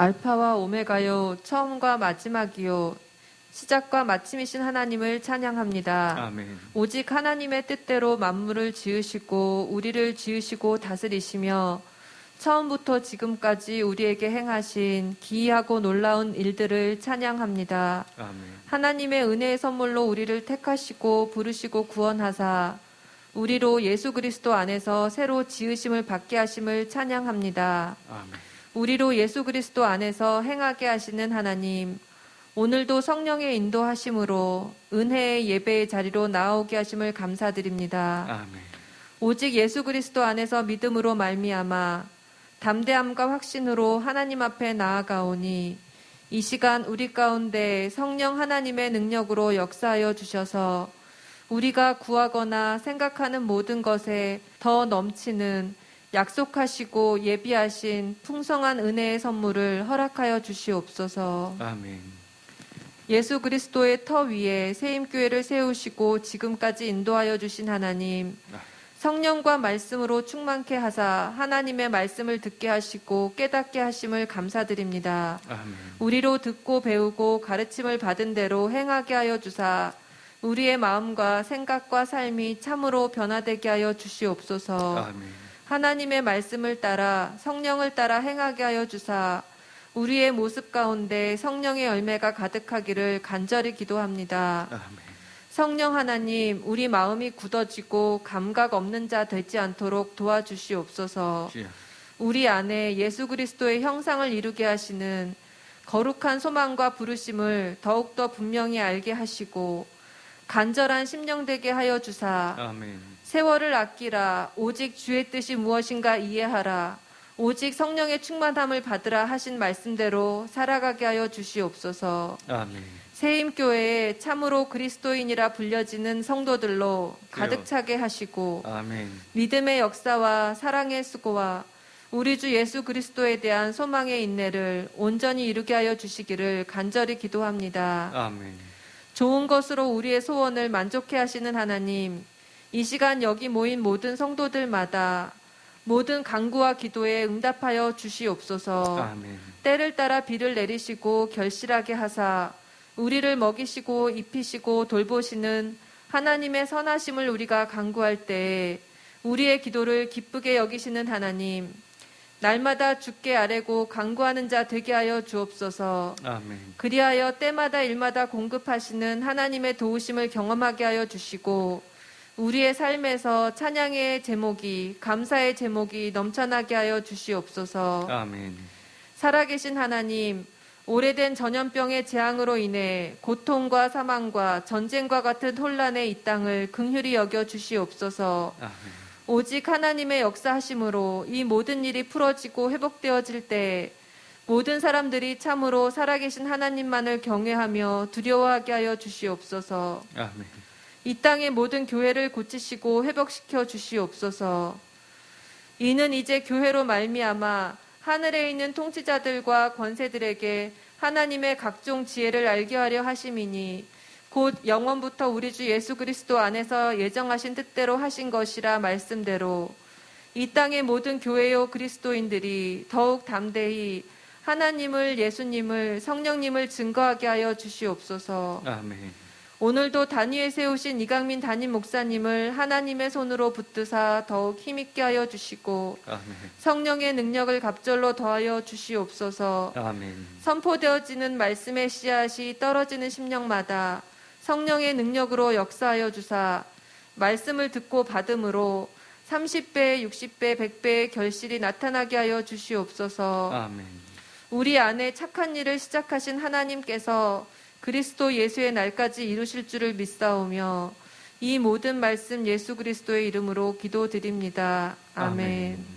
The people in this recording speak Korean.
알파와 오메가요 처음과 마지막이요 시작과 마침이신 하나님을 찬양합니다. 아멘. 오직 하나님의 뜻대로 만물을 지으시고 우리를 지으시고 다스리시며 처음부터 지금까지 우리에게 행하신 기이하고 놀라운 일들을 찬양합니다. 아멘. 하나님의 은혜의 선물로 우리를 택하시고 부르시고 구원하사 우리로 예수 그리스도 안에서 새로 지으심을 받게 하심을 찬양합니다. 아멘. 우리로 예수 그리스도 안에서 행하게 하시는 하나님, 오늘도 성령의 인도하심으로 은혜의 예배의 자리로 나오게 하심을 감사드립니다. 아멘. 오직 예수 그리스도 안에서 믿음으로 말미암아 담대함과 확신으로 하나님 앞에 나아가오니 이 시간 우리 가운데 성령 하나님의 능력으로 역사하여 주셔서 우리가 구하거나 생각하는 모든 것에 더 넘치는 약속하시고 예비하신 풍성한 은혜의 선물을 허락하여 주시옵소서. 아멘. 예수 그리스도의 터 위에 세임교회를 세우시고 지금까지 인도하여 주신 하나님, 성령과 말씀으로 충만케 하사 하나님의 말씀을 듣게 하시고 깨닫게 하심을 감사드립니다. 아멘. 우리로 듣고 배우고 가르침을 받은 대로 행하게 하여 주사 우리의 마음과 생각과 삶이 참으로 변화되게 하여 주시옵소서. 아멘. 하나님의 말씀을 따라 성령을 따라 행하게 하여 주사 우리의 모습 가운데 성령의 열매가 가득하기를 간절히 기도합니다. 아멘. 성령 하나님, 우리 마음이 굳어지고 감각 없는 자 되지 않도록 도와주시옵소서. 주여. 우리 안에 예수 그리스도의 형상을 이루게 하시는 거룩한 소망과 부르심을 더욱더 분명히 알게 하시고 간절한 심령 되게 하여 주사 아멘. 세월을 아끼라 오직 주의 뜻이 무엇인가 이해하라 오직 성령의 충만함을 받으라 하신 말씀대로 살아가게 하여 주시옵소서. 아멘. 세임교회에 참으로 그리스도인이라 불려지는 성도들로 가득 차게 하시고 아멘. 믿음의 역사와 사랑의 수고와 우리 주 예수 그리스도에 대한 소망의 인내를 온전히 이루게 하여 주시기를 간절히 기도합니다. 아멘. 좋은 것으로 우리의 소원을 만족해 하시는 하나님, 이 시간 여기 모인 모든 성도들마다 모든 간구와 기도에 응답하여 주시옵소서. 아멘. 때를 따라 비를 내리시고 결실하게 하사 우리를 먹이시고 입히시고 돌보시는 하나님의 선하심을 우리가 간구할 때에 우리의 기도를 기쁘게 여기시는 하나님, 날마다 주께 아뢰고 간구하는 자 되게 하여 주옵소서. 아멘. 그리하여 때마다 일마다 공급하시는 하나님의 도우심을 경험하게 하여 주시고 우리의 삶에서 찬양의 제목이 감사의 제목이 넘쳐나게 하여 주시옵소서. 아멘. 살아계신 하나님, 오래된 전염병의 재앙으로 인해 고통과 사망과 전쟁과 같은 혼란의 이 땅을 긍휼히 여겨 주시옵소서. 아멘. 오직 하나님의 역사하심으로 이 모든 일이 풀어지고 회복되어질 때 모든 사람들이 참으로 살아계신 하나님만을 경외하며 두려워하게 하여 주시옵소서. 아멘. 이 땅의 모든 교회를 고치시고 회복시켜 주시옵소서. 이는 이제 교회로 말미암아 하늘에 있는 통치자들과 권세들에게 하나님의 각종 지혜를 알게 하려 하심이니 곧 영원부터 우리 주 예수 그리스도 안에서 예정하신 뜻대로 하신 것이라 말씀대로 이 땅의 모든 교회요 그리스도인들이 더욱 담대히 하나님을 예수님을 성령님을 증거하게 하여 주시옵소서. 아멘. 오늘도 단위에 세우신 이강민 담임 목사님을 하나님의 손으로 붙드사 더욱 힘있게 하여 주시고 아멘. 성령의 능력을 갑절로 더하여 주시옵소서. 아멘. 선포되어지는 말씀의 씨앗이 떨어지는 심령마다 성령의 능력으로 역사하여 주사 말씀을 듣고 받음으로 30배, 60배, 100배의 결실이 나타나게 하여 주시옵소서. 아멘. 우리 안에 착한 일을 시작하신 하나님께서 그리스도 예수의 날까지 이루실 줄을 믿사오며 이 모든 말씀 예수 그리스도의 이름으로 기도드립니다. 아멘. 아멘.